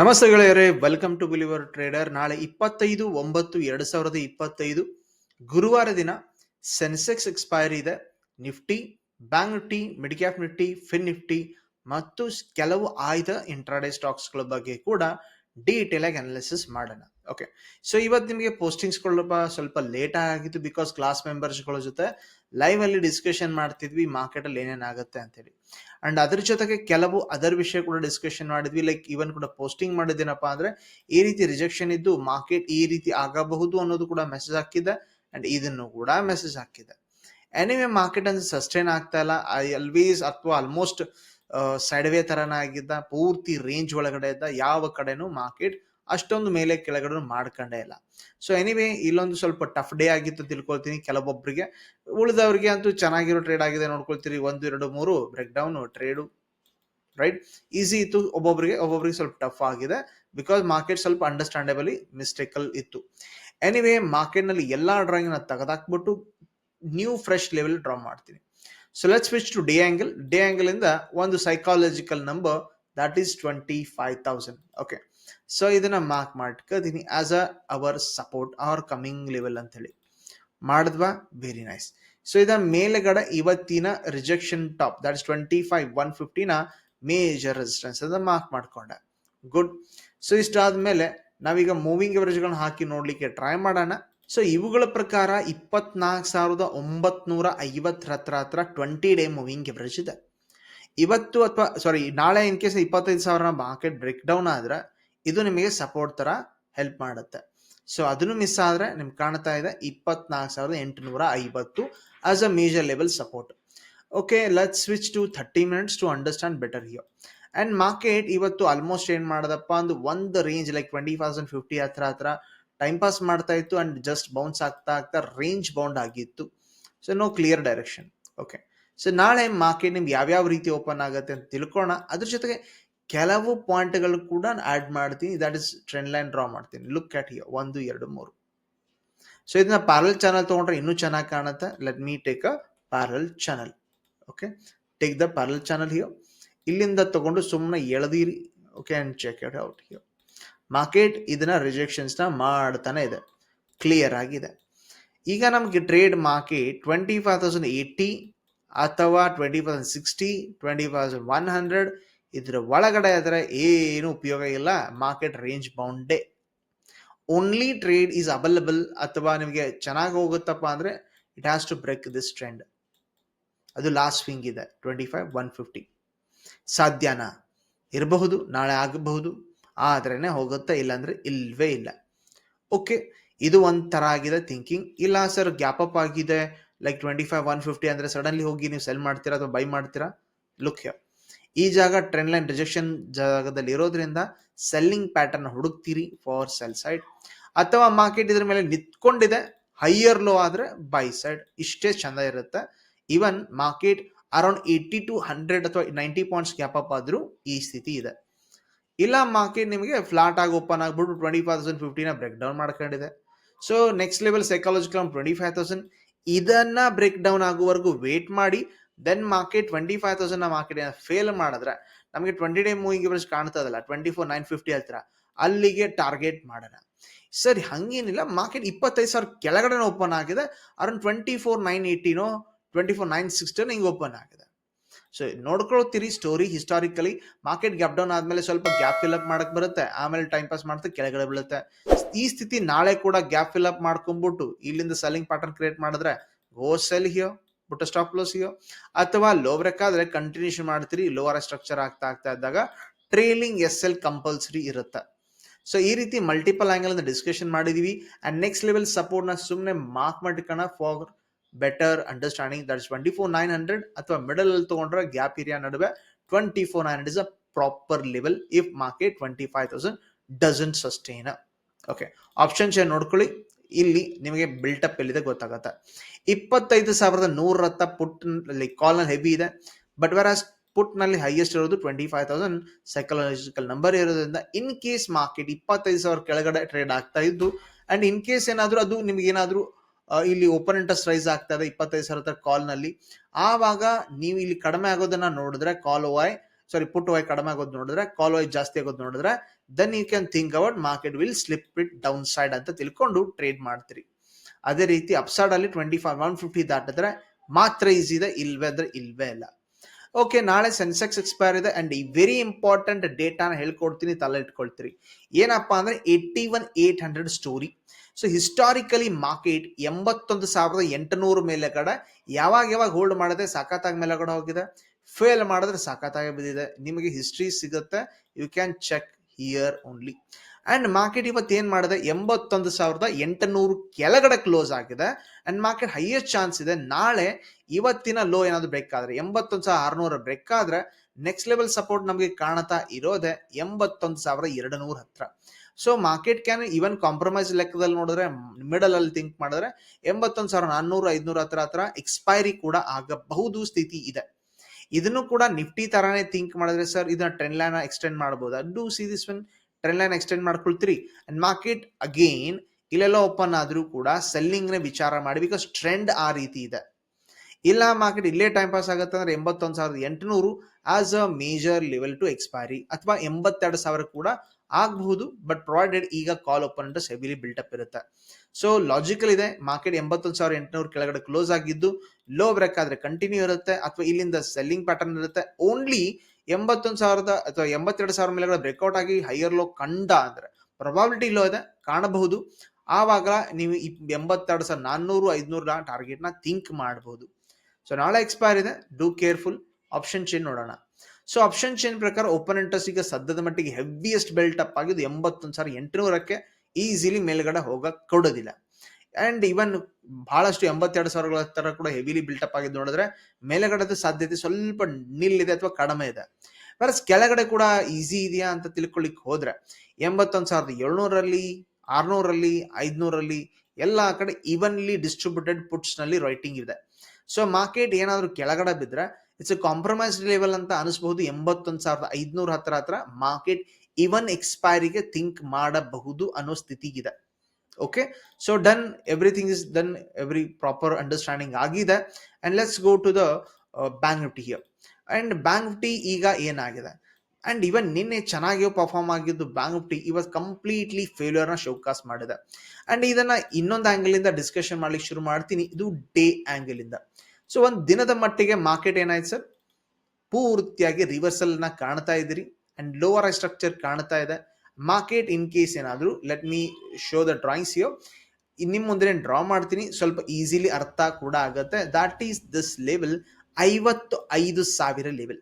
ನಮಸ್ತೆ ಗೆಳೆಯರೇ welcome to believer trader ನಾಳೆ ಇಪ್ಪತ್ತೈದು ಒಂಬತ್ತು ಎರಡು ಸಾವಿರದ ಇಪ್ಪತ್ತೈದು. ಗುರುವಾರ ದಿನ ಸೆನ್ಸೆಕ್ಸ್ ಎಕ್ಸ್ಪೈರಿ ಇದೆ. Nifty bank Nifty mid cap Nifty fin Nifty, ಮತ್ತು ಕೆಲವು ಆಯ್ದ ಇಂಟ್ರಾಡೇ ಸ್ಟಾಕ್ಸ್ಗಳ ಬಗ್ಗೆ ಕೂಡ ಡೀಟೇಲ್ ಆಗಿ ಅನಾಲಿಸಿಸ್ ಮಾಡೋಣ. ಓಕೆ ಸೊ ಇವತ್ತು ನಿಮಗೆ ಪೋಸ್ಟಿಂಗ್ಸ್ಗಳು ಸ್ವಲ್ಪ ಲೇಟ್ ಆಗಿತ್ತು ಬಿಕಾಸ್ ಕ್ಲಾಸ್ ಮೆಂಬರ್ಸ್ಗಳ ಜೊತೆ ಲೈವ್ ಅಲ್ಲಿ ಡಿಸ್ಕಷನ್ ಮಾಡ್ತಿದ್ವಿ ಮಾರ್ಕೆಟ್ ಅಲ್ಲಿ ಏನೇನಾಗುತ್ತೆ ಅಂತೇಳಿ. ಅಂಡ್ ಅದ್ರ ಜೊತೆಗೆ ಕೆಲವು ಅದರ್ ವಿಷಯ ಕೂಡ ಡಿಸ್ಕಷನ್ ಮಾಡಿದ್ವಿ ಲೈಕ್ ಇವನ್ ಕೂಡ ಪೋಸ್ಟಿಂಗ್ ಮಾಡಿದ್ದೇನಪ್ಪ ಅಂದ್ರೆ ಈ ರೀತಿ ರಿಜೆಕ್ಷನ್ ಇದ್ದು ಮಾರ್ಕೆಟ್ ಈ ರೀತಿ ಆಗಬಹುದು ಅನ್ನೋದು ಕೂಡ ಮೆಸೇಜ್ ಹಾಕಿದೆ ಅಂಡ್ ಇದನ್ನು ಕೂಡ ಮೆಸೇಜ್ ಹಾಕಿದೆ. ಎನಿವೆ ಮಾರ್ಕೆಟ್ ಅಂದ್ರೆ ಸಸ್ಟೈನ್ ಆಗ್ತಾ ಇಲ್ಲ. ಐ ಆಲ್ವೇಸ್ ಅಥವಾ ಆಲ್ಮೋಸ್ಟ್ ಸೈಡ್ವೇ ತರನ ಆಗಿದ್ದ, ಪೂರ್ತಿ ರೇಂಜ್ ಒಳಗಡೆ ಇದ್ದ ಯಾವ ಕಡೆನೂ ಮಾರ್ಕೆಟ್ ಅಷ್ಟೊಂದು ಮೇಲೆ ಕೆಳಗಡೆ ಮಾಡ್ಕೊಂಡೇ ಇಲ್ಲ. ಸೊ ಎನಿವೆ ಇಲ್ಲೊಂದು ಸ್ವಲ್ಪ ಟಫ್ ಡೇ ಆಗಿತ್ತು ತಿಳ್ಕೊಳ್ತೀನಿ ಕೆಲವೊಬ್ಬರಿಗೆ ಉಳಿದವರಿಗೆ ಅಂತೂ ಚೆನ್ನಾಗಿರೋ ಟ್ರೇಡ್ ಆಗಿದೆ ನೋಡ್ಕೊಳ್ತೀರಿ. ಒಂದು, ಎರಡು, ಮೂರು break down trade right easy ಇತ್ತು ಒಬ್ಬೊಬ್ಬರಿಗೆ ಒಬ್ಬೊಬ್ಬರಿಗೆ ಸ್ವಲ್ಪ ಟಫ್ ಆಗಿದೆ. ಬಿಕಾಸ್ ಮಾರ್ಕೆಟ್ ಸ್ವಲ್ಪ ಅಂಡರ್ಸ್ಟ್ಯಾಂಡೇಬಲಿ ಮಿಸ್ಟೇಕಲ್ ಇತ್ತು. ಎನಿವೇ ಮಾರ್ಕೆಟ್ನಲ್ಲಿ ಎಲ್ಲ ಡ್ರಾಯಿಂಗ್ನ ತೆಗೆದಾಕ್ಬಿಟ್ಟು ನ್ಯೂ ಫ್ರೆಶ್ ಲೆವೆಲ್ ಡ್ರಾ ಮಾಡ್ತೀನಿ. So let switch to day angle day angle ಇಂದ ಒಂದು psychological number that is twenty five thousand okay so ಇದನ್ನ ಮಾರ್ಕ್ ಮಾಡ್ಕೋತೀನಿ as a our support our coming level ಅಂತ ಹೇಳಿ ಮಾಡಿದ್ವಾ? ವೆರಿ ನೈಸ್ ಸೊ ಇದ ಮೇಲೆಗಡೆ ಇವತ್ತಿನ rejection top that is twenty five one ಫಿಫ್ಟಿನ major resistance ಅದನ್ನ ಮಾರ್ಕ್ ಮಾಡ್ಕೊಂಡೆ. ಗುಡ್ ಸೊ ಇಷ್ಟಾದ್ಮೇಲೆ ನಾವೀಗ ಮೂವಿಂಗ್ ಎವರೇಜ್ಗಳನ್ನ ಹಾಕಿ ನೋಡ್ಲಿಕ್ಕೆ ಟ್ರೈ ಮಾಡೋಣ. ಸೊ ಇವುಗಳ ಪ್ರಕಾರ ಇಪ್ಪತ್ನಾಲ್ಕು ಸಾವಿರದ ಒಂಬತ್ನೂರ ಐವತ್ತರ ಹತ್ರ ಹತ್ರ ಟ್ವೆಂಟಿ ಡೇ ಮೂವಿಂಗ್ ಎವರೇಜ್ ಇದೆ. ಇವತ್ತು ಅಥವಾ ಸಾರಿ ನಾಳೆ ಇನ್ ಕೇಸ್ ಇಪ್ಪತ್ತೈದು ಸಾವಿರ ಮಾರ್ಕೆಟ್ ಬ್ರೇಕ್ ಡೌನ್ ಆದ್ರೆ ಇದು ನಿಮಗೆ ಸಪೋರ್ಟ್ ತರ ಹೆಲ್ಪ್ ಮಾಡುತ್ತೆ. ಸೊ ಅದನ್ನು ಮಿಸ್ ಆದ್ರೆ ನಿಮ್ಗೆ ಕಾಣ್ತಾ ಇದೆ ಇಪ್ಪತ್ನಾಲ್ಕು ಸಾವಿರದ ಎಂಟುನೂರ ಐವತ್ತು as a major level support okay let switch to thirty minutes to understand better here and market ಇವತ್ತು ಆಲ್ಮೋಸ್ಟ್ ಏನು ಮಾಡದಪ್ಪ ಒಂದು ಒಂದು range like twenty thousand fifty ಹತ್ರ ಹತ್ರ ಟೈಮ್ ಪಾಸ್ ಮಾಡ್ತಾ ಇತ್ತು ಅಂಡ್ ಜಸ್ಟ್ ಬೌನ್ಸ್ ಆಗ್ತಾ ಆಗ್ತಾ ರೇಂಜ್ ಬೌಂಡ್ ಆಗಿತ್ತು. So no clear direction okay so ನಾಳೆ ಮಾರ್ಕೆಟ್ ನಿಮ್ಗೆ ಯಾವ್ಯಾವ ರೀತಿ ಓಪನ್ ಆಗುತ್ತೆ ಅಂತ ತಿಳ್ಕೊಳ್ಳೋಣ ಅದ್ರ ಜೊತೆಗೆ ಕೆಲವು ಪಾಯಿಂಟ್ಗಳು ಕೂಡ ಆ್ಯಡ್ ಮಾಡ್ತೀನಿ. That is trend line draw ಮಾಡ್ತೀನಿ. ಲುಕ್ ಅಟ್ ಹಿಯರ್ ಒಂದು, ಎರಡು, ಮೂರು. ಸೊ ಇದನ್ನ ಪ್ಯಾರಲ್ ಚಾನಲ್ ತೊಗೊಂಡ್ರೆ ಇನ್ನೂ ಚೆನ್ನಾಗಿ ಕಾಣುತ್ತೆ. Let me take a parallel channel okay take the parallel channel here ಇಲ್ಲಿಂದ ತಗೊಂಡು ಸುಮ್ಮನೆ ಎಳೆದಿರಿ. Okay and check it out here market ಇದನ್ನ ರಿಜೆಕ್ಷನ್ಸ್ನ ಮಾಡ್ತಾನೆ ಇದೆ. ಕ್ಲಿಯರ್ ಆಗಿದೆ. ಈಗ ನಮಗೆ trade market twenty five thousand eighty ಅಥವಾ twenty five sixty twenty five one hundred ಇದ್ರ ಒಳಗಡೆ ಆದರೆ ಏನು ಉಪಯೋಗ ಇಲ್ಲ. ಮಾರ್ಕೆಟ್ ರೇಂಜ್ ಬೌಂಡೇ ಓನ್ಲಿ ಟ್ರೇಡ್ ಈಸ್ ಅವೈಲಬಲ್ ಅಥವಾ ನಿಮಗೆ ಚೆನ್ನಾಗಿ ಹೋಗುತ್ತಪ್ಪ ಅಂದ್ರೆ it has to break this trend ಅದು ಲಾಸ್ಟ್ ಸ್ವಿಂಗ್ ಇದೆ ಟ್ವೆಂಟಿ ಫೈವ್ ಒನ್ ಫಿಫ್ಟಿ ಸಾಧ್ಯನಾ? ಇರಬಹುದು, ನಾಳೆ ಆಗಬಹುದು. ಆದ್ರೇನೆ ಹೋಗುತ್ತೆ ಇಲ್ಲಾಂದ್ರೆ ಇಲ್ವೇ ಇಲ್ಲ. ಓಕೆ ಇದು ಒಂಥರ ಆಗಿದೆ ಥಿಂಕಿಂಗ್ ಇಲ್ಲ ಸರ್ ಗ್ಯಾಪ್ ಅಪ್ ಆಗಿದೆ. Like twenty five one fifty ಅಂದ್ರೆ ಸಡನ್ಲಿ ಹೋಗಿ ನೀವು ಸೆಲ್ ಮಾಡ್ತೀರಾ ಅಥವಾ ಬೈ ಮಾಡ್ತೀರಾ? ಲುಕ್ ಈ ಜಾಗ ಟ್ರೆಂಡ್ ಲೈನ್ ರಿಜೆಕ್ಷನ್ ಜಾಗದಲ್ಲಿ ಇರೋದ್ರಿಂದ ಸೆಲ್ಲಿಂಗ್ ಪ್ಯಾಟರ್ನ್ ಹುಡುಕ್ತೀರಿ ಫಾರ್ ಸೆಲ್ ಸೈಡ್ ಅಥವಾ ಮಾರ್ಕೆಟ್ ಇದ್ರ ಮೇಲೆ ನಿಂತ್ಕೊಂಡಿದೆ ಹೈಯರ್ ಲೋ ಆದ್ರೆ ಬೈ ಸೈಡ್ ಇಷ್ಟೇ ಚಂದ ಇರುತ್ತೆ. Even market around eighty to hundred ಅಥವಾ ನೈಂಟಿ ಪಾಯಿಂಟ್ಸ್ ಗ್ಯಾಪ್ ಅಪ್ ಆದ್ರೂ ಈ ಸ್ಥಿತಿ ಇದೆ. ಇಲ್ಲ ಮಾರ್ಕೆಟ್ ನಿಮಗೆ ಫ್ಲಾಟ್ ಆಗಿ ಓಪನ್ ಆಗ್ಬಿಟ್ಟು ಟ್ವೆಂಟಿ ಫೈವ್ ತೌಸಂಡ್ ಫಿಫ್ಟಿನ ಬ್ರೇಕ್ ಡೌನ್ ಮಾಡ್ಕೊಂಡಿದೆ. So next level psychological twenty five thousand ಇದನ್ನ ಬ್ರೇಕ್ ಡೌನ್ ಆಗುವವರೆಗೂ ವೇಟ್ ಮಾಡಿ then market twenty five thousand market fail ಮಾಡಿದ್ರೆ ನಮಗೆ ಟ್ವೆಂಟಿ ಡೇ ಮೂವಿಂಗ್ ಇವರೇಜ್ ಕಾಣ್ತದಲ್ಲ ಟ್ವೆಂಟಿ ಫೋರ್ ನೈನ್ ಫಿಫ್ಟಿ ಹತ್ರ ಅಲ್ಲಿಗೆ ಟಾರ್ಗೆಟ್ ಮಾಡೋಣ. ಸರಿ, ಹಂಗೇನಿಲ್ಲ ಮಾರ್ಕೆಟ್ ಇಪ್ಪತ್ತೈದು ಸಾವಿರ ಕೆಳಗಡೆ ಓಪನ್ ಆಗಿದೆ ಅರೌಂಡ್ ಟ್ವೆಂಟಿ ಫೋರ್ ನೈನ್ ಏಯ್ಟಿನೋ ಟ್ವೆಂಟಿ ಫೋರ್ ನೈನ್ ಸಿಕ್ಸ್ಟಿನೋ ಹಿಂಗೆ ಓಪನ್ ಆಗಿದೆ. So ನೋಡ್ಕೊಳ್ತೀರಿ story historically market gap down ಆದಮೇಲೆ ಸ್ವಲ್ಪ ಗ್ಯಾಪ್ ಫಿಲ್ ಅಪ್ ಮಾಡಕ್ ಬರುತ್ತೆ. ಆಮೇಲೆ ಟೈಮ್ ಪಾಸ್ ಮಾಡ್ತಾ ಕೆಳಗಡೆ ಬೀಳುತ್ತೆ. ಈ ಸ್ಥಿತಿ ನಾಳೆ ಕೂಡ ಗ್ಯಾಪ್ ಫಿಲ್ ಅಪ್ ಮಾಡ್ಕೊಂಡ್ಬಿಟ್ಟು ಇಲ್ಲಿಂದ ಸೆಲ್ಲಿಂಗ್ ಪ್ಯಾಟರ್ನ್ ಕ್ರಿಯೇಟ್ ಮಾಡಿದ್ರೆ ಗೋ ಸೆಲ್ ಹಿಯೋ ಬುಟ್ಟ ಸ್ಟಾಪ್ ಲೋಸ್ ಹಿಯೋ ಅಥವಾ ಲೋ ಬ್ರೇಕ್ ಆದ್ರೆ ಕಂಟಿನ್ಯೂಷನ್ ಮಾಡ್ತೀರಿ ಲೋವರ್ ಸ್ಟ್ರಕ್ಚರ್ ಆಗ್ತಾ ಆಗ್ತಾ ಇದ್ದಾಗ ಟ್ರೇಲಿಂಗ್ ಎಸ್ ಎಲ್ ಕಂಪಲ್ಸರಿ ಇರುತ್ತೆ. ಸೊ ಈ ರೀತಿ ಮಲ್ಟಿಪಲ್ ಆ್ಯಂಗಲ್ ಡಿಸ್ಕಷನ್ ಮಾಡಿದೀವಿ. ಅಂಡ್ ನೆಕ್ಸ್ಟ್ ಲೆವೆಲ್ ಸಪೋರ್ಟ್ನ ಸುಮ್ಮನೆ mark ಮಾಡಿಕೋಣ for better understanding that's twenty four nine hundred ಅಥವಾ ಮಿಡಲ್ ಅಲ್ಲಿ ತಗೊಂಡ್ರೆ ಗ್ಯಾಪ್ ಏರಿಯಾ ನಡುವೆ twenty four nine hundred is a proper level if market twenty five thousand doesn't sustain okay options ಏನು ನೋಡ್ಕೊಳ್ಳಿ. ಇಲ್ಲಿ ನಿಮಗೆ ಬಿಲ್ಟಪ್ ಎಲ್ಲಿದೆ ಗೊತ್ತಾಗತ್ತೆ. ಇಪ್ಪತ್ತೈದು ಸಾವಿರದ ನೂರ ಹತ್ತ ಪುಟ್ ಕಾಲ್ ಹೆವಿ ಇದೆ. ಬಟ್ ವೆರ್ ಆಸ್ ಪುಟ್ನಲ್ಲಿ ಹೈಯೆಸ್ಟ್ ಇರೋದು twenty five thousand psychological number ಇರೋದ್ರಿಂದ ಇನ್ ಕೇಸ್ ಮಾರ್ಕೆಟ್ ಇಪ್ಪತ್ತೈದು ಸಾವಿರ ಕೆಳಗಡೆ ಟ್ರೇಡ್ ಆಗ್ತಾ ಇದ್ದು ಅಂಡ್ ಇನ್ ಕೇಸ್ ಏನಾದರೂ ಅದು ನಿಮ್ಗೆ ಏನಾದ್ರೂ ಇಲ್ಲಿ ಓಪನ್ ಇಂಟ್ರೆಸ್ಟ್ ರೈಸ್ ಆಗ್ತಾ ಇದೆ, ಇಪ್ಪತ್ತೈದು ಸಾವಿರ ಕಾಲ್ನಲ್ಲಿ. ಆವಾಗ ನೀವು ಇಲ್ಲಿ ಕಡಿಮೆ ಆಗೋದನ್ನ ನೋಡಿದ್ರೆ ಕಾಲ್ ವಾಯ್ ಸಾರಿ ಪುಟ್ ವೈ ಕಡಿಮೆ ಆಗೋದು ನೋಡಿದ್ರೆ ಕಾಲ್ ವೈ ಜಾಸ್ತಿ ಆಗೋದು ನೋಡಿದ್ರೆ then you can think about market will slip it down side ಅಂತ ತಿಳ್ಕೊಂಡು ಟ್ರೇಡ್ ಮಾಡ್ತೀರಿ. ಅದೇ ರೀತಿ ಅಪ್ಸೈಡ್ ಅಲ್ಲಿ ಟ್ವೆಂಟಿ ಫೈವ್ ಒನ್ ಫಿಫ್ಟಿ ದಾಟಿದ್ರೆ ಮಾತ್ರ ಈಸಿ ಇದೆ, ಇಲ್ವೇ ಅಂದ್ರೆ ಇಲ್ವೇ ಇಲ್ಲ. ಓಕೆ ನಾಳೆ ಸೆನ್ಸೆಕ್ಸ್ ಎಕ್ಸ್ಪೈರ್ ಇದೆ ಅಂಡ್ ಈ ವೆರಿ ಇಂಪಾರ್ಟೆಂಟ್ ಡೇಟಾನ ಹೇಳ್ಕೊಡ್ತೀನಿ, ತಲೆ ಇಟ್ಕೊಳ್ತೀರಿ. ಏನಪ್ಪಾ ಅಂದ್ರೆ eighty one eight hundred story so historically market ಎಂಬತ್ತೊಂದು ಸಾವಿರದ ಎಂಟುನೂರು ಮೇಲೆ ಕಡೆ ಯಾವಾಗ ಯಾವಾಗ ಹೋಲ್ಡ್ ಮಾಡಿದೆ ಮೇಲೆ ಕೂಡ ಹೋಗಿದೆ. ಫೇಲ್ ಮಾಡಿದ್ರೆ ಸಾಕತ್ತಾಗಿ ಬಿದ್ದಿದೆ. ನಿಮಗೆ ಹಿಸ್ಟ್ರಿ ಸಿಗುತ್ತೆ. You can check here only and market ಇವತ್ತು ಏನು ಮಾಡಿದೆ? ಎಂಬತ್ತೊಂದು ಸಾವಿರದ ಎಂಟುನೂರು ಕೆಳಗಡೆ ಕ್ಲೋಸ್ ಆಗಿದೆ. ಅಂಡ್ ಮಾರ್ಕೆಟ್ ಹೈಯೆಸ್ಟ್ ಚಾನ್ಸ್ ಇದೆ. ನಾಳೆ ಇವತ್ತಿನ ಲೋ ಏನಾದ್ರು ಬ್ರೇಕ್ ಆದ್ರೆ, ಎಂಬತ್ತೊಂದು ಸಾವಿರ ಆರ್ನೂರ ಬ್ರೇಕ್ ಆದ್ರೆ ನೆಕ್ಸ್ಟ್ ಲೆವೆಲ್ ಸಪೋರ್ಟ್ ನಮಗೆ ಕಾಣತಾ ಇರೋದೆ ಎಂಬತ್ತೊಂದು ಸಾವಿರ ಎರಡು ನೂರ ಹತ್ರ. So market can even compromise ಲೆಕ್ಕದಲ್ಲಿ ನೋಡಿದ್ರೆ ಮಿಡಲ್ ಅಲ್ಲಿ ಥಿಂಕ್ ಮಾಡಿದ್ರೆ, ಎಂಬತ್ತೊಂದು ಸಾವಿರ, ನಾನ್ನೂರು, ಐದ್ನೂರ ಹತ್ರ ಹತ್ರ ಎಕ್ಸ್ಪೈರಿ ಕೂಡ ಆಗಬಹುದು ಸ್ಥಿತಿ ಇದೆ. ಇದನ್ನು ಕೂಡ ನಿಫ್ಟಿ ತರಾನೇ ಥಿಂಕ್ ಮಾಡಿದ್ರೆ ಸರ್ ಇದನ್ನ ಟ್ರೆಂಡ್ ಲೈನ್ ಎಕ್ಸ್ಟೆಂಡ್ ಮಾಡಬಹುದು do see this one trend line extend ಮಾಡ್ಕೊಳ್ತೀರಿ. And market again ಇಲ್ಲೆಲ್ಲ ಓಪನ್ ಆದ್ರೂ ಕೂಡ ಸೆಲ್ಲಿಂಗ್ ನೇ ವಿಚಾರ ಮಾಡಿ ಬಿಕಾಸ್ ಟ್ರೆಂಡ್ ಆ ರೀತಿ ಇದೆ. ಇಲ್ಲ ಮಾರ್ಕೆಟ್ ಇಲ್ಲೇ ಟೈಮ್ ಪಾಸ್ ಆಗುತ್ತೆ ಅಂದ್ರೆ ಎಂಬತ್ತೊಂದು ಸಾವಿರದ ಎಂಟುನೂರು as a major level to expiry ಅಥವಾ ಎಂಬತ್ತೆರಡು ಸಾವಿರ ಕೂಡ ಆಗಬಹುದು ಬಟ್ ಪ್ರೊವೈಡೆಡ್ ಈಗ call open interest heavily up ಇರುತ್ತೆ. ಸೊ ಲಾಜಿಕಲ್ ಇದೆ ಮಾರ್ಕೆಟ್ ಎಂಬತ್ತೊಂದು ಸಾವಿರ ಎಂಟುನೂರು ಕೆಳಗಡೆ ಕ್ಲೋಸ್ ಆಗಿದ್ದು ಲೋ ಬ್ರೇಕ್ ಆದ್ರೆ ಕಂಟಿನ್ಯೂ ಇರುತ್ತೆ, ಅಥವಾ ಇಲ್ಲಿಂದ ಸೆಲ್ಲಿಂಗ್ ಪ್ಯಾಟರ್ನ್ ಇರುತ್ತೆ. ಓನ್ಲಿ ಎಂಬತ್ತೊಂದು ಸಾವಿರದ ಅಥವಾ ಎಂಬತ್ತೆರಡು ಸಾವಿರ ಮೇಲೆಗಡೆ ಬ್ರೇಕ್ಔಟ್ ಆಗಿ ಹೈಯರ್ ಲೋ ಕಂಡ ಅಂದ್ರೆ ಪ್ರೊಬಾಬಿಲಿಟಿ ಲೋ ಇದೆ, ಕಾಣಬಹುದು. ಆವಾಗ ನೀವು ಎಂಬತ್ತೆರಡು ಸಾವಿರ ನಾನ್ನೂರು ಐದುನೂರ ಟಾರ್ಗೆಟ್ನ ಥಿಂಕ್ ಮಾಡಬಹುದು. ಸೊ ನಾಳೆ ಎಕ್ಸ್ಪೈರ್ ಇದೆ ಡೂ ಕೇರ್ಫುಲ್ ಆಪ್ಷನ್ ಚೇನ್ ನೋಡೋಣ. ಸೊ ಆಪ್ಷನ್ ಚೇನ್ ಪ್ರಕಾರ ಓಪನ್ ಇಂಟ್ರೆಸ್ಟ್ ಈಗ ಸದ್ಯದ ಮಟ್ಟಿಗೆ ಹೆವಿಯೆಸ್ಟ್ ಬೆಲ್ಟ್ ಅಪ್ ಆಗಿದ್ದು ಎಂಬತ್ತೊಂದು ಸಾವಿರ ಎಂಟುನೂರಕ್ಕೆ ಈಸಿಲಿ ಮೇಲ್ಗಡೆ ಹೋಗಕ್ ಕೊಡೋದಿಲ್ಲ. ಅಂಡ್ ಇವನ್ ಬಹಳಷ್ಟು ಎಂಬತ್ತೆರಡು ಸಾವಿರಗಳ ತರ ಕೂಡ ಹೆವಿಲಿ ಬಿಲ್ಟಪ್ ಆಗಿದ್ದು ನೋಡಿದ್ರೆ ಮೇಲೆಗಡೆದ ಸಾಧ್ಯತೆ ಸ್ವಲ್ಪ ನಿಲ್ಲಿದೆ ಅಥವಾ ಕಡಿಮೆ ಇದೆ. ಬರಸ್ ಕೆಳಗಡೆ ಕೂಡ ಈಸಿ ಇದೆಯಾ ಅಂತ ತಿಳ್ಕೊಳ್ಳಿಕ್ ಹೋದ್ರೆ ಎಂಬತ್ತೊಂದು ಸಾವಿರದ ಏಳ್ನೂರಲ್ಲಿ ಆರ್ನೂರಲ್ಲಿ ಐದ್ನೂರಲ್ಲಿ ಎಲ್ಲ ಕಡೆ ಈವನ್ಲಿ ಡಿಸ್ಟ್ರಿಬ್ಯೂಟೆಡ್ ಪುಟ್ಸ್ನಲ್ಲಿ ರೈಟಿಂಗ್ ಇದೆ. ಸೊ ಮಾರ್ಕೆಟ್ ಏನಾದರೂ ಕೆಳಗಡೆ ಬಿದ್ರೆ ಇಟ್ಸ್ ಕಾಂಪ್ರಮೈಸ್ ಲೆವೆಲ್ ಅಂತ ಅನಿಸಬಹುದು. ಎಂಬತ್ತೊಂದು ಸಾವಿರದ ಐದ್ನೂರ ಹತ್ರ ಹತ್ರ ಮಾರ್ಕೆಟ್ ಇವನ್ ಎಕ್ಸ್ಪೈರಿಗೆ ಥಿಂಕ್ ಮಾಡಬಹುದು ಅನ್ನೋ ಸ್ಥಿತಿಗಿದೆ. Okay so done everything is done every proper understanding ಆಗಿದೆ. And let's go to the bank Nifty here and bank Nifty ಈಗ ಏನಾಗಿದೆ? ಅಂಡ್ ಇವನ್ ನಿನ್ನೆ ಚೆನ್ನಾಗಿಯೋ ಪರ್ಫಾರ್ಮ್ ಆಗಿದ್ದು ಬ್ಯಾಂಕ್ ನಿಫ್ಟಿ ಇವತ್ ಕಂಪ್ಲೀಟ್ಲಿ ಫೇಲ್ಯೂರ್ನ ಶೋಕಾಸ್ ಮಾಡಿದೆ. ಅಂಡ್ ಇದನ್ನ ಇನ್ನೊಂದು ಆಂಗಲ್ ಇಂದ ಡಿಸ್ಕಷನ್ ಮಾಡ್ಲಿಕ್ಕೆ ಶುರು ಮಾಡ್ತೀನಿ. ಇದು ಡೇ ಆಂಗಲ್ ಇಂದ. ಸೊ ಒಂದು ದಿನದ ಮಟ್ಟಿಗೆ ಮಾರ್ಕೆಟ್ ಏನಾಯ್ತು ಸರ್ ಪೂರ್ತಿಯಾಗಿ ರಿವರ್ಸಲ್ನ ಕಾಣ್ತಾ ಇದ್ದೀರಿ ಅಂಡ್ ಲೋವರ್ ಸ್ಟ್ರಕ್ಚರ್ ಕಾಣ್ತಾ ಇದೆ. ಮಾರ್ಕೆಟ್ ಇನ್ ಕೇಸ್ ಏನಾದ್ರು let me show the drawings ಯೋ ನಿಮ್ಮ ಮುಂದೆ ಡ್ರಾ ಮಾಡ್ತೀನಿ. ಸ್ವಲ್ಪ ಈಸಿಲಿ ಅರ್ಥ ಕೂಡ ಆಗುತ್ತೆ. ದಟ್ ಈಸ್ ದಿಸ್ ಲೆವೆಲ್ ಐವತ್ತು ಐದು ಸಾವಿರ ಲೆವೆಲ್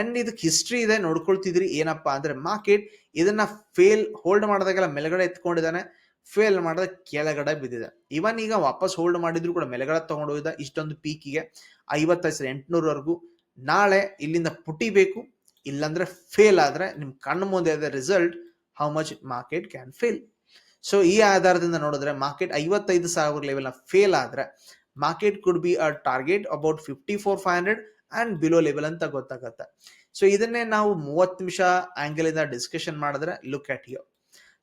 ಅಂಡ್ ಇದಕ್ಕೆ ಹಿಸ್ಟ್ರಿ ಇದೆ ನೋಡ್ಕೊಳ್ತಿದ್ರಿ ಏನಪ್ಪಾ ಅಂದ್ರೆ ಮಾರ್ಕೆಟ್ ಇದನ್ನ ಫೇಲ್ ಹೋಲ್ಡ್ ಮಾಡಿದಾಗೆಲ್ಲ ಮೇಲ್ಗಡೆ ಎತ್ಕೊಂಡಿದ್ದಾನೆ. ಫೇಲ್ ಮಾಡಿದ ಕೆಳಗಡೆ ಬಿದ್ದಿದೆ. ಇವನ್ ಈಗ ವಾಪಸ್ ಹೋಲ್ಡ್ ಮಾಡಿದ್ರು ಕೂಡ ಮೇಲ್ಗಡೆ ತಗೊಂಡು ಹೋಗಿದ್ದ ಇಷ್ಟೊಂದು ಪೀಕಿಗೆ ಐವತ್ತೈದು ಸಾವಿರ ಎಂಟುನೂರವರೆಗೂ. ನಾಳೆ ಇಲ್ಲಿಂದ ಪುಟಿಬೇಕು ಇಲ್ಲಾಂದ್ರೆ ಫೇಲ್ ಆದ್ರೆ ನಿಮ್ ಕಣ್ಣು ಮುಂದೆ ಆದ result how much market can fail so ಈ ಆಧಾರದಿಂದ ನೋಡಿದ್ರೆ ಮಾರ್ಕೆಟ್ ಐವತ್ತೈದು ಸಾವಿರ ಲೆವೆಲ್ ಫೇಲ್ ಆದ್ರೆ market could be a target about fifty four five hundred and below level ಅಂತ ಗೊತ್ತಾಗತ್ತೆ. ಸೊ ಇದನ್ನೇ ನಾವು ಮೂವತ್ತು ನಿಮಿಷ ಆಂಗಲ್ ಇಂದ ಡಿಸ್ಕಷನ್ ಮಾಡಿದ್ರೆ ಲುಕ್ ಅಟ್ ಯು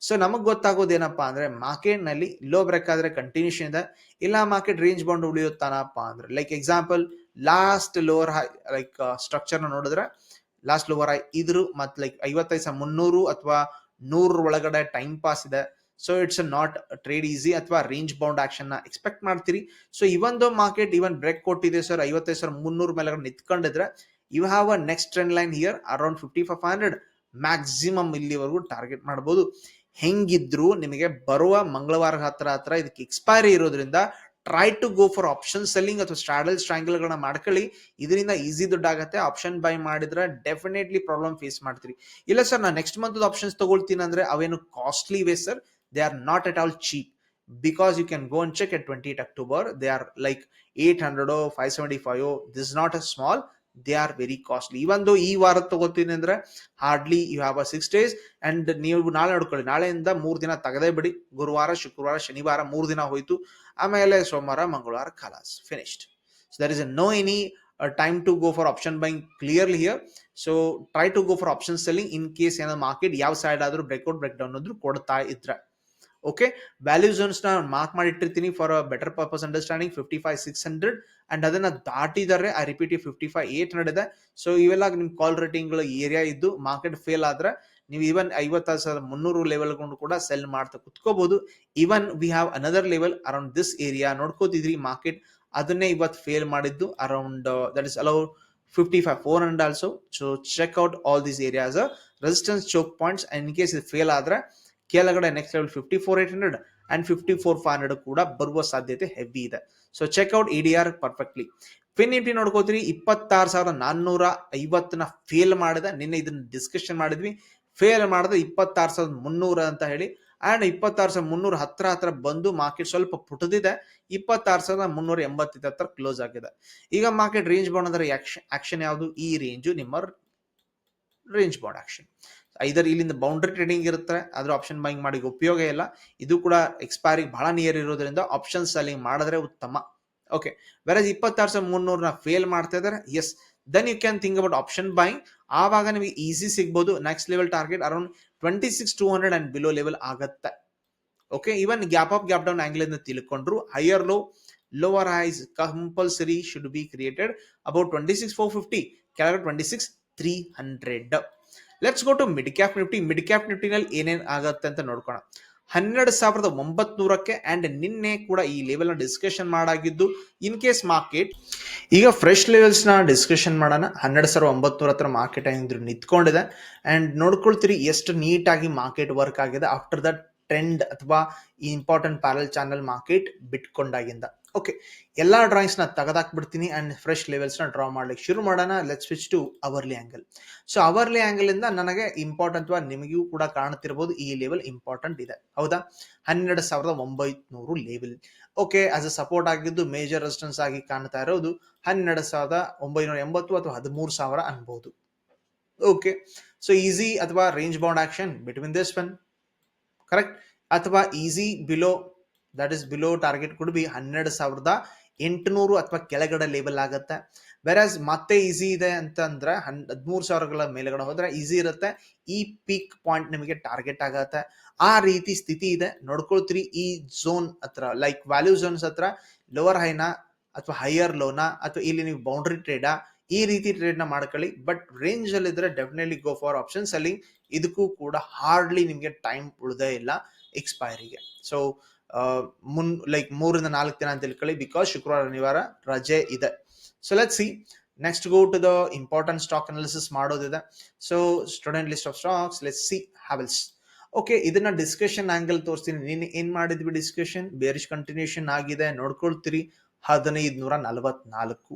ಸೊ ನಮಗ್ ಗೊತ್ತಾಗೋದೇನಪ್ಪಾ ಅಂದ್ರೆ ಮಾರ್ಕೆಟ್ನಲ್ಲಿ ಲೋ ಬ್ರೇಕ್ ಆದ್ರೆ ಕಂಟಿನ್ಯೂಷನ್ ಇದೆ. ಇಲ್ಲ ಮಾರ್ಕೆಟ್ ರೇಂಜ್ ಬೌಂಡ್ ಉಳಿಯುತ್ತಾನಪ್ಪ ಅಂದ್ರೆ like example last lower high like structure ನೋಡಿದ್ರೆ ಲಾಸ್ಟ್ ಲೋವರ್ ಹೈ ಇದ್ರು ಮತ್ ಲೈಕ್ ಐವತ್ತೈದು ಸಾವಿರ ಮುನ್ನೂರು ಅಥವಾ ನೂರ ಒಳಗಡೆ ಟೈಮ್ ಪಾಸ್ ಇದೆ. So it's not trade easy ಅಥವಾ ರೇಂಜ್ ಬೌಂಡ್ ಆಕ್ಷನ್ನ ಎಕ್ಸ್ಪೆಕ್ಟ್ ಮಾಡ್ತೀರಿ. ಸೊ ಇವೊಂದು ಮಾರ್ಕೆಟ್ ಇವನ್ ಬ್ರೇಕ್ ಕೊಟ್ಟಿದೆ ಸರ್ ಐವತ್ತೈದು ಸಾವಿರ ಮುನ್ನೂರು ಮೇಲೆ ನಿಂತ್ಕೊಂಡಿದ್ರೆ you have a next trend line here around fifty five hundred maximum ಇಲ್ಲಿವರೆಗೂ ಟಾರ್ಗೆಟ್ ಮಾಡಬಹುದು ಹೆಂಗಿದ್ರು ನಿಮಗೆ ಬರುವ ಮಂಗಳವಾರ ಹತ್ರ ಹತ್ರ ಇದಕ್ಕೆ ಎಕ್ಸ್ಪೈರಿ ಇರೋದ್ರಿಂದ try to go for option selling ಅಥವಾ ಸ್ಟ್ರಾಡಲ್ ಸ್ಟ್ರಾಂಗಲ್ ಗಳನ್ನ ಮಾಡ್ಕೊಳ್ಳಿ. ಇದರಿಂದ ಈಸಿ ದುಡ್ಡಾಗತ್ತೆ. ಆಪ್ಷನ್ ಬೈ ಮಾಡಿದ್ರೆ ಡೆಫಿನೆಟ್ಲಿ ಪ್ರಾಬ್ಲಮ್ ಫೇಸ್ ಮಾಡ್ತೀರಿ. ಇಲ್ಲ ಸರ್ ನಾನು ನೆಕ್ಸ್ಟ್ ಮಂತ್ ಆಪ್ಷನ್ಸ್ ತಗೊಳ್ತೀನಿ ಅಂದ್ರೆ ಅವೇನು costly way sir they are not at all cheap because you can go and check at twenty eight October they are like eight hundred five seventy five this not a small they are very costly ಇವೊಂದು ಈ ವಾರ ತಗೋತೀನಿ ಅಂದ್ರೆ hardly you have a six days and ನೀವು ನಾಳೆ ನೋಡ್ಕೊಳ್ಳಿ. ನಾಳೆಯಿಂದ ಮೂರು ದಿನ ತೆಗೆದೇ ಬಿಡಿ. ಗುರುವಾರ, ಶುಕ್ರವಾರ, ಶನಿವಾರ ಮೂರು ದಿನ ಹೋಯ್ತು. ಆಮೇಲೆ ಸೋಮವಾರ, ಮಂಗಳವಾರ ಖಲಾಸ್ finished so there is a no any time to go for option buying clearly here so try to go for option selling in case ಏನಾದ್ರು ಮಾರ್ಕೆಟ್ ಯಾವ ಸೈಡ್ ಆದ್ರೂ ಬ್ರೇಕ್ಔಟ್ ಬ್ರೇಕ್ ಡೌನ್ ಆದ್ರೂ ಕೊಡ್ತಾ ಇದ್ರೆ. ಓಕೆ ವ್ಯಾಲ್ಯೂ ಝೋನ್ಸ್ನ mark ಮಾಡಿಟ್ಟಿರ್ತೀನಿ for better purpose understanding fifty five six hundred and ಅದನ್ನ ದಾಟಿದರೆ I repeat fifty five eight ಇದೆ. So ಇವೆಲ್ಲ ನಿಮ್ಮ ಕಾಲ್ ರೇಟಿಂಗ್ ಏರಿಯಾ ಇದ್ದು ಮಾರ್ಕೆಟ್ ಫೇಲ್ ಆದ್ರೆ, ನೀವು ಇವನ್ ಐವತ್ತಾರು ಸಾವಿರದ ಮುನ್ನೂರು ಲೆವೆಲ್ ಕೊಂಡು ಸೆಲ್ ಮಾಡ್ತಾ ಕುತ್ಕೋಬಹುದು even we have another level around this area ನೋಡ್ಕೋತಿದ್ರಿ market ಅದನ್ನೇ ಇವತ್ತು ಫೇಲ್ ಮಾಡಿದ್ದು around that is allow fifty five four hundred also so check out all these areas resistance choke points in case ಇದು fail ಆದ್ರೆ ಕೆಳಗಡೆ next level fifty four eight hundred and fifty four five hundred ಕೂಡ ಬರುವ ಸಾಧ್ಯತೆ heavy ಇದೆ. So check out E D R perfectly fin Nifty ನೋಡ್ಕೋತೀರಿ, ಇಪ್ಪತ್ತಾರು ಸಾವಿರದ ನಾನ್ನೂರ ಐವತ್ತನ್ನ ಫೇಲ್ ಮಾಡಿದೆ. ನಿನ್ನೆ ಇದನ್ನ ಡಿಸ್ಕಷನ್ ಮಾಡಿದ್ವಿ. ಫೇಲ್ ಮಾಡಿದ ಇಪ್ಪತ್ತಾರು ಸಾವಿರದ ಮುನ್ನೂರ ಅಂತ ಹೇಳಿ. ಅಂಡ್ ಇಪ್ಪತ್ತಾರು ಸಾವಿರದ ಮುನ್ನೂರ ಹತ್ರ ಹತ್ರ ಬಂದು ಮಾರ್ಕೆಟ್ ಸ್ವಲ್ಪ ಪುಟದಿದೆ. ಇಪ್ಪತ್ತಾರು ಸಾವಿರದ ಮುನ್ನೂರ ಎಂಬತ್ತೈದು ಹತ್ರ ಕ್ಲೋಸ್ ಆಗಿದೆ. ಈಗ ಮಾರ್ಕೆಟ್ ರೇಂಜ್ ಬಾಂಡ್ ಅಂದ್ರೆ ಆಕ್ಷನ್ ಯಾವುದು? ಈ ರೇಂಜು ನಿಮ್ಮ ರೇಂಜ್ ಬಾಂಡ್ ಆಕ್ಷನ್ ಐದರ್ ಇಲ್ಲಿಂದ ಬೌಂಡ್ರಿ ಟ್ರೇಡಿಂಗ್ ಇರುತ್ತೆ. ಅದ್ರ ಆಪ್ಷನ್ ಬೈಂಗ್ ಮಾಡಿ ಉಪಯೋಗ ಇಲ್ಲ. ಇದು ಕೂಡ ಎಕ್ಸ್ಪೈರಿಗೆ ಬಹಳ ನಿಯರ್ ಇರೋದ್ರಿಂದ ಆಪ್ಷನ್ ಸೆಲ್ಲಿಂಗ್ ಮಾಡಿದ್ರೆ ಉತ್ತಮ. ಓಕೆ ವೆರಸ್ ಇಪ್ಪತ್ತಾರು ಸಾವಿರದ ಮುನ್ನೂರನ ಫೇಲ್ ಮಾಡ್ತಾ ಇದಾರೆ yes then you can think about option buying ಆವಾಗ ನಿಮಗೆ ಈಸಿ ಸಿಗ್ಬೋದು. Next level target around twenty six two hundred and below level ಆಗುತ್ತೆ. Okay even gap up gap down angle ಇಂದ ತಿಳ್ಕೊಂಡ್ರು higher low lower highs compulsory should be created about twenty six four fifty ಕೆಳಗಡೆ twenty six three hundred let's go to mid cap Nifty mid cap ನಿಫ್ಟಿನಲ್ಲಿ ಏನೇನು ಆಗತ್ತೆ ಅಂತ ನೋಡ್ಕೋಣ. ಹನ್ನೆರಡು ಸಾವಿರದ ಒಂಬತ್ನೂರಕ್ಕೆ and ನಿನ್ನೆ ಕೂಡ ಈ ಲೆವೆಲ್ನ ಡಿಸ್ಕಷನ್ ಮಾಡಾಗಿದ್ದು ಇನ್ ಕೇಸ್ ಮಾರ್ಕೆಟ್ ಈಗ ಫ್ರೆಶ್ ಲೆವೆಲ್ಸ್ನ ಡಿಸ್ಕಷನ್ ಮಾಡೋಣ. ಹನ್ನೆರಡು ಸಾವಿರದ ಒಂಬತ್ನೂರ ಹತ್ರ ಮಾರ್ಕೆಟ್ ಏನಿದ್ರು ನಿಂತ್ಕೊಂಡಿದೆ. ಅಂಡ್ ನೋಡ್ಕೊಳ್ತೀರಿ ಎಷ್ಟು ನೀಟಾಗಿ ಮಾರ್ಕೆಟ್ ವರ್ಕ್ ಆಗಿದೆ ಆಫ್ಟರ್ ದಟ್ ಟ್ರೆಂಡ್ ಅಥವಾ ಈ ಇಂಪಾರ್ಟೆಂಟ್ ಪ್ಯಾರಲ್ ಚಾನಲ್ ಮಾರ್ಕೆಟ್ ಬಿಟ್ಕೊಂಡಾಗಿಂದ. ಓಕೆ ಎಲ್ಲ ಡ್ರಾಯಿಂಗ್ಸ್ನ ತೆಗೆದಾಕ್ಬಿಡ್ತೀನಿ ಆ್ಯಂಡ್ ಫ್ರೆಶ್ ಲೆವೆಲ್ಸ್ನ ಡ್ರಾ ಮಾಡ್ಲಿಕ್ಕೆ ಶುರು ಮಾಡೋಣ. Let switch to hourly angle so hourly ಆ್ಯಂಗಲಿಂದ ನನಗೆ ಇಂಪಾರ್ಟೆಂಟ್ ಅಥವಾ ನಿಮಗೂ ಕೂಡ ಕಾಣುತ್ತಿರ್ಬೋದು ಈ ಲೆವೆಲ್ ಇಂಪಾರ್ಟೆಂಟ್ ಇದೆ. ಹೌದಾ? ಹನ್ನೆರಡು ಸಾವಿರದ ಒಂಬೈನೂರು level okay as a support ಆಗಿದ್ದು ಮೇಜರ್ ರೆಸಿಸ್ಟೆನ್ಸ್ ಆಗಿ ಕಾಣ್ತಾ ಇರೋದು ಹನ್ನೆರಡು ಸಾವಿರದ ಒಂಬೈನೂರ ಎಂಬತ್ತು ಅಥವಾ ಹದಿಮೂರು ಸಾವಿರ ಅನ್ಬೋದು. ಓಕೆ ಸೊ ಈಸಿ ಅಥವಾ range bound action between this one correct ಅಥವಾ easy below that is below target could be ಹನ್ನೆರಡು ಸಾವಿರದ ಎಂಟುನೂರು ಅಥವಾ ಕೆಳಗಡೆ ಲೇಬಲ್ ಆಗುತ್ತೆ. ವೆರಾಸ್ ಮತ್ತೆ ಈಸಿ ಇದೆ ಅಂತಂದ್ರೆ ಹನ್, ಹದಿಮೂರು ಸಾವಿರಗಳ ಮೇಲೆಗಡೆ ಹೋದ್ರೆ ಈಸಿ ಇರುತ್ತೆ. ಈ ಪೀಕ್ ಪಾಯಿಂಟ್ ನಿಮಗೆ ಟಾರ್ಗೆಟ್ ಆಗತ್ತೆ. ಆ ರೀತಿ ಸ್ಥಿತಿ ಇದೆ. ನೋಡ್ಕೊಳ್ತೀರಿ ಈ ಝೋನ್ ಹತ್ರ ಲೈಕ್ ವ್ಯಾಲ್ಯೂ ಝೋನ್ಸ್ ಹತ್ರ ಲೋವರ್ ಹೈನ ಅಥವಾ ಹೈಯರ್ ಲೋನ ಅಥವಾ ಇಲ್ಲಿ ನೀವು ಬೌಂಡ್ರಿ ಟ್ರೇಡಾ ಈ ರೀತಿ ಟ್ರೇಡ್ನ ಮಾಡ್ಕೊಳ್ಳಿ. ಬಟ್ ರೇಂಜ್ ಅಲ್ಲಿ ಇದ್ರೆ definitely go for option selling ಇದಕ್ಕೂ ಕೂಡ ಹಾರ್ಡ್ಲಿ ನಿಮಗೆ ಟೈಮ್ ಉಳಿದೇ ಇಲ್ಲ ಎಕ್ಸ್ಪೈರಿಗೆ ಸೊ ಮುನ್ ಲೈಕ್ ಮೂರಿಂದ ನಾಲ್ಕು ದಿನ ಅಂತ ತಿಳ್ಕೊಳ್ಳಿ ಬಿಕಾಸ್ ಶುಕ್ರವಾರ ಶನಿವಾರ ರಜೆ ಇದೆ. So let see next go to the important stock analysis ಮಾಡೋದಿದೆ. So student list of stocks let see Havells okay ಇದನ್ನ ಡಿಸ್ಕಷನ್ ಆಂಗಲ್ ತೋರಿಸ್ತೀನಿ. ನೀನು ಏನ್ ಮಾಡಿದ್ವಿ ಡಿಸ್ಕಷನ್ ಬೇರಿಶ್ ಕಂಟಿನ್ಯೂಷನ್ ಆಗಿದೆ. ನೋಡ್ಕೊಳ್ತೀರಿ. ಹದಿನೈದು ನೂರ ನಲವತ್ನಾಲ್ಕು.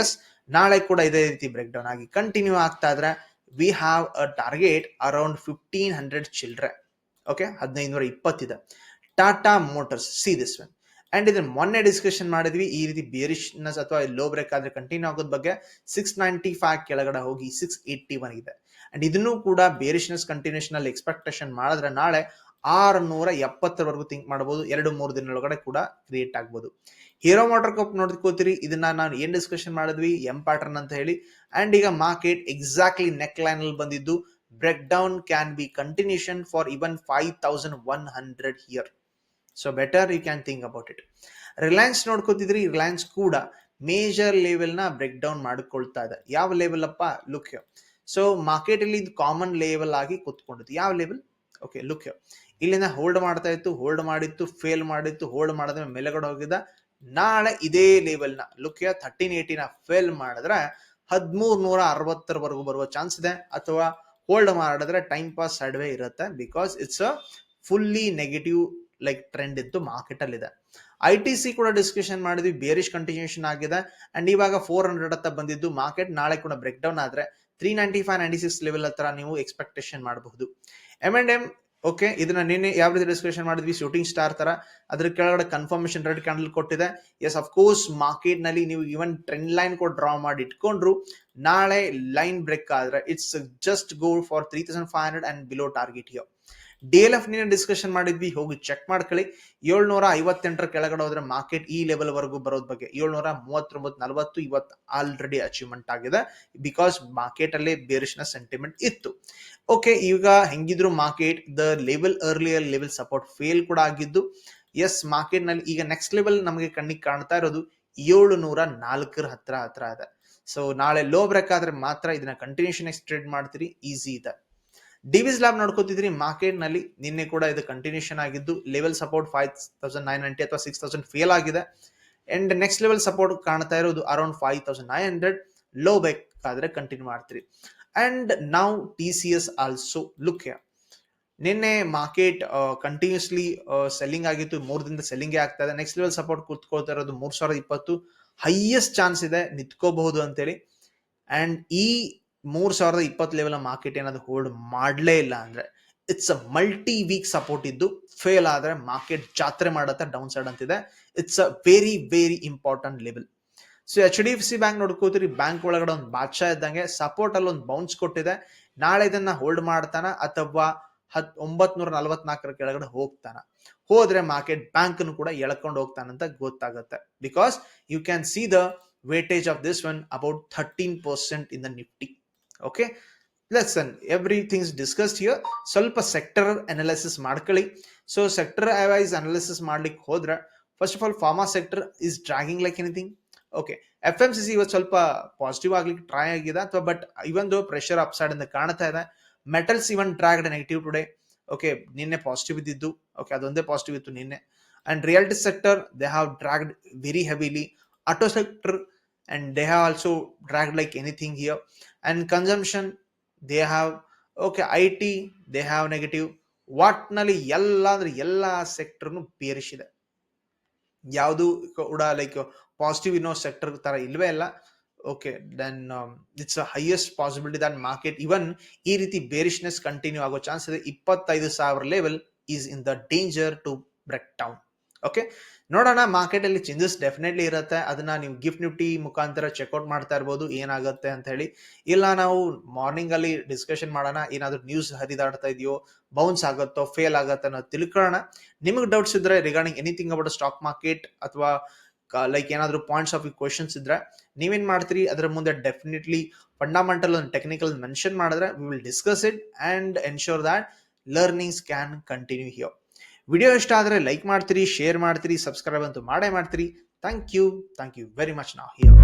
ಎಸ್ ನಾಳೆ ಕೂಡ ಇದೇ ರೀತಿ ಬ್ರೇಕ್ ಡೌನ್ ಆಗಿ ಕಂಟಿನ್ಯೂ ಆಗ್ತಾ ಇದ್ರೆ we have a target around fifteen hundred ಚಿಲ್ಡ್ರೆ okay ಹದಿನೈದುನೂರ ಇಪ್ಪತ್ತಿದೆ Tata Motors see this one and ಇದನ್ನ ಮೊನ್ನೆ ಡಿಸ್ಕಷನ್ ಮಾಡಿದ್ವಿ, ಈ ರೀತಿ ಬೇರಿಶ್ನೆಸ್ ಅಥವಾ ಲೋ ಬ್ರೇಕ್ ಆದ್ರೆ ಕಂಟಿನ್ಯೂ ಆಗೋದ್ ಬಗ್ಗೆ ಸಿಕ್ಸ್ ನೈಂಟಿ ಫೈವ್ ಕೆಳಗಡೆ ಹೋಗಿ ಸಿಕ್ಸ್ ಏಯ್ಟಿ ಒನ್ ಇದೆ. ಅಂಡ್ ಇದನ್ನು ಕೂಡ ಬೇರಿಶ್ನೆಸ್ ಕಂಟಿನ್ಯೂಷನ್ ಅಲ್ಲಿ ಎಕ್ಸ್ಪೆಕ್ಟೇಷನ್ ಮಾಡಿದ್ರೆ ನಾಳೆ ಆರುನೂರ ಎಪ್ಪತ್ತರವರೆಗೂ ಥಿಂಕ್ ಮಾಡಬಹುದು. ಎರಡು ಮೂರು ದಿನದೊಳಗಡೆ ಕೂಡ ಕ್ರಿಯೇಟ್ ಆಗ್ಬೋದು. ಹೀರೋ ಮೋಟರ್ ಕಪ್ ನೋಡ್ಕೋತೀರಿ ಇದನ್ನ ನಾನು ಏನ್ ಡಿಸ್ಕಷನ್ ಮಾಡಿದ್ವಿ? ಎಂ ಪ್ಯಾಟರ್ನ್ ಅಂತ ಹೇಳಿ. ಅಂಡ್ ಈಗ ಮಾರ್ಕೆಟ್ ಎಕ್ಸಾಕ್ಟ್ಲಿ ನೆಕ್ ಲೈನ್ ಅಲ್ಲಿ ಬಂದಿದ್ದು. Break down can be continuation for even five thousand one hundred here so better you can think about it Reliance ನೋಡ್ಕೋತಿದ್ರಿ Reliance ಕೂಡ ಮೇಜರ್ ಲೆವೆಲ್ನ ಬ್ರೇಕ್ ಡೌನ್ ಮಾಡಿಕೊಳ್ತಾ ಇದೆ. ಯಾವ ಲೆವೆಲ್ ಅಪ್ಪ? ಲುಕ್ ಸೊ ಮಾರ್ಕೆಟ್ ಅಲ್ಲಿ ಇದು ಕಾಮನ್ ಲೆವೆಲ್ ಆಗಿ ಕುತ್ಕೊಂಡಿದ್ದು ಯಾವ ಲೆವೆಲ್ ಓಕೆ ಲುಕ್ ಇಲ್ಲಿಂದ ಹೋಲ್ಡ್ ಮಾಡ್ತಾ ಇತ್ತು ಹೋಲ್ಡ್ ಮಾಡಿತ್ತು ಫೇಲ್ ಮಾಡಿತ್ತು ಹೋಲ್ಡ್ ಮಾಡಿದ ಮೇಲೆಗಡೆ ಹೋಗಿದ್ದ. ನಾಳೆ ಇದೇ ಲೆವೆಲ್ ಲುಕ್ ಲುಕ್ ಥರ್ಟೀನ್ ಏಯ್ಟಿನ ಫೇಲ್ ಮಾಡಿದ್ರೆ ಹದಿಮೂರು ನೂರ ಅರವತ್ತರವರೆಗೂ ಬರುವ ಚಾನ್ಸ್ ಇದೆ. ಅಥವಾ ಹೋಲ್ಡ್ ಮಾಡಿದ್ರೆ ಟೈಮ್ ಪಾಸ್ ಸೈಡ್ವೇ ಇರುತ್ತೆ because it's a fully negative like trend ಇತ್ತು ಮಾರ್ಕೆಟ್ ಅಲ್ಲಿ ಇದೆ ಐ ಟಿ ಸಿ ಕೂಡ ಡಿಸ್ಕಷನ್ ಮಾಡಿದ್ವಿ ಬೇರಿಶ್ ಕಂಟಿನ್ಯೂಷನ್ ಆಗಿದೆ. ಅಂಡ್ ಇವಾಗ ಫೋರ್ ಹಂಡ್ರೆಡ್ ಹತ್ತ ಬಂದಿದ್ದು ಮಾರ್ಕೆಟ್ ನಾಳೆ ಕೂಡ ಬ್ರೇಕ್ ಡೌನ್ ಆದ್ರೆ three ninety five ninety six level ಹತ್ರ ನೀವು ಎಕ್ಸ್ಪೆಕ್ಟೇಷನ್ ಮಾಡಬಹುದು. ಎಂ ಅಂಡ್ ಎಂ ಓಕೆ ಇದನ್ನ ನಿನ್ನೆ ಯಾವ ರೀತಿ ಡಿಸ್ಕಷನ್ ಮಾಡಿದ್ವಿ? ಶೂಟಿಂಗ್ ಸ್ಟಾರ್ ತರ. ಅದ್ರ ಕೆಳಗಡೆ ಕನ್ಫರ್ಮೇಶನ್ ರೆಡ್ ಕ್ಯಾಂಡಲ್ ಕೊಟ್ಟಿದೆ. ಎಸ್ ಅಫ್ ಕೋರ್ಸ್ ಮಾರ್ಕೆಟ್ನಲ್ಲಿ ನೀವು ಇವನ್ ಟ್ರೆಂಡ್ ಲೈನ್ ಕೂಡ ಡ್ರಾ ಮಾಡಿ ಇಟ್ಕೊಂಡ್ರು ನಾಳೆ ಲೈನ್ ಬ್ರೇಕ್ ಆದ್ರೆ it's just go for three thousand five hundred and below target here D L F ನೀನು ಡಿಸ್ಕಷನ್ ಮಾಡಿದ್ವಿ, ಹೋಗಿ ಚೆಕ್ ಮಾಡ್ಕೊಳ್ಳಿ. ಏಳ್ನೂರ ಐವತ್ತೆಂಟರ ಕೆಳಗಡೆ ಹೋದ್ರೆ ಮಾರ್ಕೆಟ್ ಈ ಲೆವೆಲ್ ವರೆಗೂ ಬರೋದ್ ಬಗ್ಗೆ ಏಳ್ನೂರ ಮೂವತ್ತೊಂಬತ್ತು ನಲವತ್ತು ಇವತ್ತು ಆಲ್ರೆಡಿ ಅಚೀವ್ಮೆಂಟ್ ಆಗಿದೆ ಬಿಕಾಸ್ ಮಾರ್ಕೆಟ್ ಅಲ್ಲಿ ಬೇರಿಶ್ನ ಸೆಂಟಿಮೆಂಟ್ ಇತ್ತು. ಓಕೆ ಈಗ ಹೆಂಗಿದ್ರು market the level earlier level support fail ಕೂಡ ಆಗಿದ್ದು ಎಸ್ ಮಾರ್ಕೆಟ್ನಲ್ಲಿ ಈಗ ನೆಕ್ಸ್ಟ್ ಲೆವೆಲ್ ನಮಗೆ ಕಣ್ಣಿಗೆ ಕಾಣ್ತಾ ಇರೋದು ಏಳುನೂರ ನಾಲ್ಕರ ಹತ್ರ ಹತ್ರ ಇದೆ. ಸೊ ನಾಳೆ ಲೋ ಬ್ರೇಕ್ ಆದ್ರೆ ಮಾತ್ರ ಇದನ್ನ ಕಂಟಿನ್ಯೂಷನ್ ಎಕ್ಸ್ ಟ್ರೇಡ್ ಮಾಡ್ತೀರಿ ಈಸಿ ಇದೆ. ಡಿವಿಸ್ ಲ್ಯಾಬ್ ನೋಡ್ಕೋತಿದ್ರಿ ಮಾರ್ಕೆಟ್ನಲ್ಲಿ ನಿನ್ನೆ ಕೂಡ ಇದು ಕಂಟಿನ್ಯೂಷನ್ ಆಗಿದ್ದು level support five thousand nine ninety ಅಥವಾ ಸಿಕ್ಸ್ ತೌಸಂಡ್ ಫೇಲ್ ಆಗಿದೆ. ಅಂಡ್ ನೆಕ್ಸ್ಟ್ ಲೆವೆಲ್ ಸಪೋರ್ಟ್ ಕಾಣ್ತಾ ಇರೋದು around five thousand nine hundred low ಬೇಕಾದ್ರೆ ಕಂಟಿನ್ಯೂ ಮಾಡ್ತೀರಿ. ಅಂಡ್ ನಾವು T C S also look ನಿನ್ನೆ ಮಾರ್ಕೆಟ್ ಕಂಟಿನ್ಯೂಸ್ಲಿ ಸೆಲ್ಲಿಂಗ್ ಆಗಿತ್ತು, ಮೂರ್ ದಿನದ ಸೆಲ್ಲಿಂಗೇ ಆಗ್ತಾ ಇದೆ. ನೆಕ್ಸ್ಟ್ ಲೆವೆಲ್ ಸಪೋರ್ಟ್ ಕೂತ್ಕೊಳ್ತಾ ಇರೋದು ಮೂರ್ ಸಾವಿರದ ಇಪ್ಪತ್ತು. ಹೈಯೆಸ್ಟ್ ಚಾನ್ಸ್ ಇದೆ ನಿಂತ್ಕೋಬಹುದು ಅಂತೇಳಿ. ಅಂಡ್ ಈ ಮೂರ್ ಸಾವಿರದ ಇಪ್ಪತ್ತು ಲೆವೆಲ್ ಮಾರ್ಕೆಟ್ ಏನಾದ್ರು ಹೋಲ್ಡ್ ಮಾಡಲೇ ಇಲ್ಲ ಅಂದ್ರೆ it's a multi week support ಇದ್ದು ಫೇಲ್ ಆದ್ರೆ ಮಾರ್ಕೆಟ್ ಜಾತ್ರೆ ಮಾಡತ್ತೆ ಡೌನ್ ಸೈಡ್ ಅಂತಿದೆ. It's a very very important level so H D F C bank ನೋಡ್ಕೋತೀರಿ bank ಒಳಗಡೆ ಒಂದು ಬಾದ್ಶಾ ಇದ್ದಂಗೆ ಸಪೋರ್ಟ್ ಅಲ್ಲಿ ಒಂದು ಬೌನ್ಸ್ ಕೊಟ್ಟಿದೆ. ನಾಳೆ ಇದನ್ನ ಹೋಲ್ಡ್ ಮಾಡ್ತಾನ ಅಥವಾ ಹತ್ ಒಂಬತ್ನೂರ ನಲವತ್ನಾಲ್ಕರ ಕೆಳಗಡೆ ಹೋಗ್ತಾನ. ಹೋದ್ರೆ ಮಾರ್ಕೆಟ್ ಬ್ಯಾಂಕ್ ಕೂಡ ಎಳ್ಕೊಂಡು ಹೋಗ್ತಾನಂತ ಗೊತ್ತಾಗುತ್ತೆ. Because you can see the weightage of this one about thirteen percent in the Nifty okay lesson everythings discussed here ಸ್ವಲ್ಪ ಸೆಕ್ಟರ್ ಅನಾಲಿಸಿಸ್ ಮಾಡ್ಕೊಳ್ಳಿ. ಸೊ ಸೆಕ್ಟರ್ ವೈಸ್ ಅನಾಲಿಸಿಸ್ ಮಾಡ್ಲಿಕ್ಕೆ ಹೋದ್ರೆ first of all pharma sector is dragging like anything okay F M C C ಇವತ್ತು ಸ್ವಲ್ಪ positive ಆಗ್ಲಿಕ್ಕೆ try ಆಗಿದೆ. ಅಥವಾ but ಇವೊಂದು ಪ್ರೆಷರ್ ಅಪ್ ಸೈಡ್ ಅಂತ ಕಾಣ್ತಾ ಇದೆ metals even dragged negative today okay ನಿನ್ನೆ ಪಾಸಿಟಿವ್ ಇದ್ದಿದ್ದು. ಓಕೆ ಅದೊಂದೇ ಪಾಸಿಟಿವ್ ಇತ್ತು ನಿನ್ನೆ. And reality sector they have dragged very heavily auto sector and they have also dragged like anything here. And consumption, they have okay I T they have negative ವಾಟ್ನಲ್ಲಿ ಎಲ್ಲ ಅಂದ್ರೆ ಎಲ್ಲ ಸೆಕ್ಟರ್ನು ಪೇರಿಸಿದೆ ಯಾವುದು ಕೂಡ like positive ಇನ್ನೋ sector ತರ ಇಲ್ವೇ ಇಲ್ಲ. Okay then it's highest possibility than market even ಈ ರೀತಿ ಬೇರಿಶ್ನೆಸ್ ಕಂಟಿನ್ಯೂ ಆಗೋ ಚಾನ್ಸ್ ಇದೆ. ಇಪ್ಪತ್ತೈದು ಸಾವಿರ level is in the danger to break down okay ನೋಡೋಣ ಮಾರ್ಕೆಟ್ ಅಲ್ಲಿ ಚೇಂಜಸ್ ಡೆಫಿನೆಟ್ಲಿ ಇರುತ್ತೆ. ಅದನ್ನ ನೀವು ಗಿಫ್ಟ್ ನಿಫ್ಟಿ ಮುಖಾಂತರ ಚೆಕ್ಔಟ್ ಮಾಡ್ತಾ ಇರ್ಬೋದು, ಏನಾಗುತ್ತೆ ಅಂತ ಹೇಳಿ. ಇಲ್ಲ, ನಾವು ಮಾರ್ನಿಂಗ್ ಅಲ್ಲಿ ಡಿಸ್ಕಷನ್ ಮಾಡೋಣ, ಏನಾದ್ರು ನ್ಯೂಸ್ ಹರಿದಾಡ್ತಾ ಇದೆಯೋ ಬೌನ್ಸ್ ಆಗುತ್ತೋ ಫೇಲ್ ಆಗುತ್ತೆ ಅನ್ನೋದು ತಿಳ್ಕೊಳ್ಳೋಣ. ನಿಮಗೆ ಡೌಟ್ಸ್ ಇದ್ರೆ regarding anything about stock market ಅಥವಾ ಲೈಕ್ ಏನಾದ್ರು ಪಾಯಿಂಟ್ಸ್ ಆಫ್ ಕ್ವಶನ್ಸ್ ಇದ್ರೆ, ನೀವೇನ್ ಮಾಡ್ತೀರಿ? ಅದರ ಮುಂದೆ ಡೆಫಿನೆಟ್ಲಿ ಫಂಡಮೆಂಟಲ್ ಒಂದು ಟೆಕ್ನಿಕಲ್ ಮೆನ್ಷನ್ ಮಾಡಿದ್ರೆ we will discuss it and ensure that learnings can continue here video ಇಷ್ಟ ಆದರೆ ಲೈಕ್ ಮಾಡ್ತೀರಿ ಶೇರ್ ಮಾಡ್ತೀರಿ ಸಬ್ಸ್ಕ್ರೈಬ್ ಅಂತೂ ಮಾಡೇ ಮಾಡ್ತೀರಿ. Thank you thank you very much ನಾವು ಹಿಯರ್